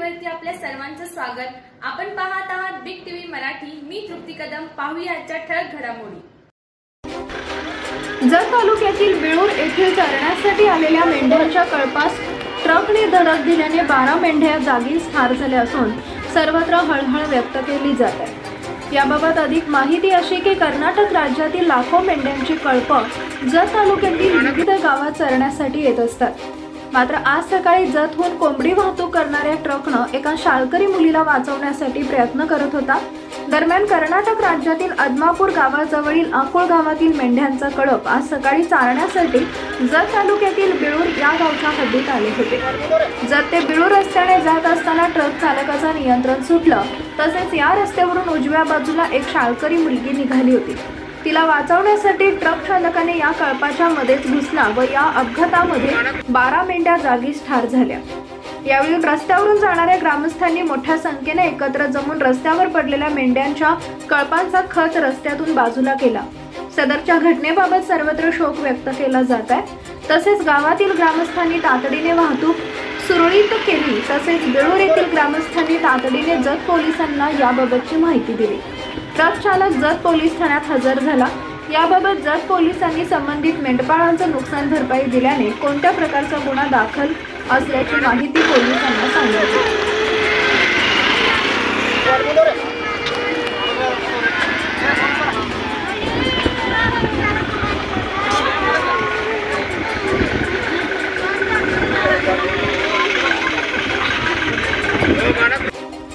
टीव्हीवरती आपल्या सर्वांचं स्वागत. आपण पाहत आहात बिग टीव्ही मराठी. मी तृप्ती कदम. पाहूया आजच्या ठळक घडामोडी. जत तालुक्यातील बिळूर येथील चरण्यासाठी आलेल्या मेंढ्यांच्या कळपास ट्रकने धडक दिल्याने बारा मेंढ्या जागीच ठार झाल्या असून सर्वत्र हळहळ व्यक्त केली जात आहे. याबाबत अधिक माहिती अशी की कर्नाटक राज्यातील लाखो मेंढ्यांची कळपं जत तालुक्यातील विविध गावात चरण्यासाठी येत असतात मात्र आज सकाळी जतहून कोंबडी वाहतूक करणाऱ्या ट्रकनं एका शाळकरी मुलीला वाचवण्यासाठी प्रयत्न करत होता. दरम्यान कर्नाटक राज्यातील अदमापूर गावाजवळील आकोळ गावातील मेंढ्यांचा कळप आज सकाळी चारण्यासाठी जत तालुक्यातील बिळूर या गावच्या हद्दीत आले होते. जत ते बिळूर रस्त्याने जात असताना ट्रक चालकाचं नियंत्रण सुटलं. तसेच या रस्त्यावरून उजव्या बाजूला एक शाळकरी मुलगी निघाली होती. तिला वाचवण्यासाठी ट्रक चालकाने या कळपाच्या मध्येच घुसला व या अपघातामध्ये बारा मेंढ्या जागीच ठार झाल्या. यावेळी रस्त्यावरून जाणाऱ्या ग्रामस्थांनी मोठ्या संख्येने एकत्र जमून रस्त्यावर पडलेल्या मेंढ्यांच्या कळपांचा खच रस्त्यातून बाजूला केला. सदरच्या घटनेबाबत सर्वत्र शोक व्यक्त केला जात आहे. तसेच गावातील ग्रामस्थांनी तातडीने वाहतूक सुरळीत केली तसेच बेळूर येथील ग्रामस्थांनी तातडीने जत पोलिसांना याबाबतची माहिती दिली. ट्रक चालक जत पोलीस ठाण्यात हजर झाला. याबाबत जत पोलिसांनी संबंधित मेंढपाळांचं नुकसान भरपाई दिल्याने कोणत्या प्रकारचा गुन्हा दाखल असल्याची माहिती पोलिसांना सांगितली.